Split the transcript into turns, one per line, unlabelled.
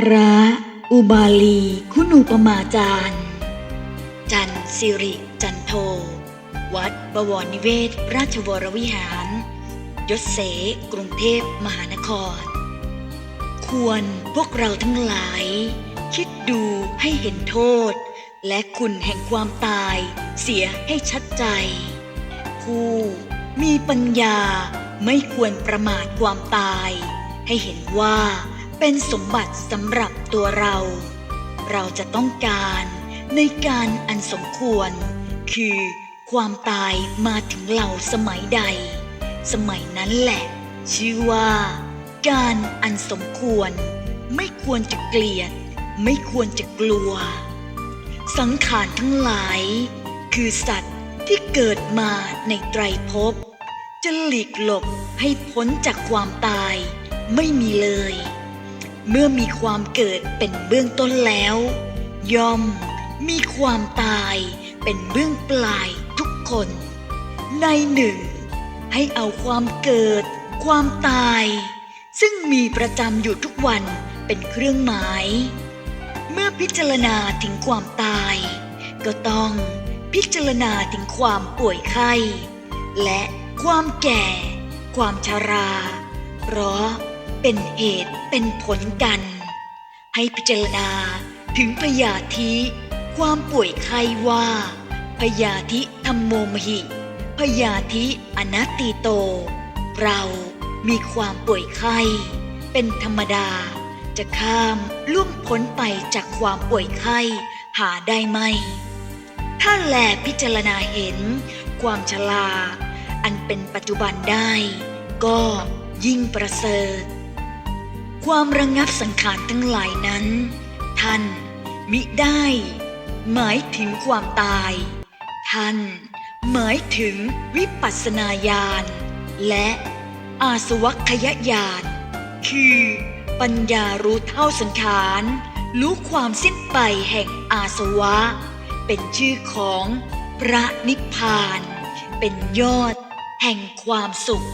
พระอุบาลี คุณูปมาจารย์ จันสิริ จันโท วัดบวรนิเวศ ราชวรวิหาร ยศเสกรุงเทพมหานคร ควรพวกเราทั้งหลาย คิดดูให้เห็นโทษ และคุณแห่งความตายเสียให้ชัดใจ ผู้มีปัญญาไม่ควรประมาทความตาย ให้เห็นว่า เป็นสมบัติสำหรับตัวเรา เราจะต้องการในการอันสมควร คือความตายมาถึงเราสมัยใด สมัยนั้นแหละ ชื่อว่า การอันสมควร ไม่ควรจะเกลียด ไม่ควรจะกลัว สังขารทั้งหลาย คือสัตว์ที่เกิดมาในไตรภพจะหลีกหลบให้พ้นจากความตายไม่มีเลย เมื่อมีความเกิดเป็นเบื้องต้นแล้ว ย่อมมีความตายเป็นเบื้องปลายทุกคน ในหนึ่ง ให้เอาความเกิด ความตาย ซึ่งมีประจำอยู่ทุกวันเป็นเครื่องหมาย เมื่อพิจารณาถึงความตาย ก็ต้องพิจารณาถึงความป่วยไข้ และความแก่ ความชารา เพราะ เป็นเหตุเป็นผลกัน ให้พิจารณาถึงพยาธิความป่วยไข้ว่า พยาธิธรรมโมมหิ พยาธิอนัตติโต เรามีความป่วยไข้ เป็นธรรมดา จะข้ามล่วงพ้นไปจากความป่วยไข้หาได้ไหม ถ้าแลพิจารณาเห็น ความชราอันเป็นปัจจุบันได้ ก็ยิ่งประเสริฐ ความระงงับสังขารทั้งหลายนั้น ท่านมิได้ หมายถึงความตาย ท่าน หมายถึงวิปัสสนาญาณและอาสวัคยญาณคือปัญญารู้เท่าสังขาร รู้ความสิ้นไปแห่งอาสวะ เป็นชื่อของพระนิพพาน เป็นยอดแห่งความสุข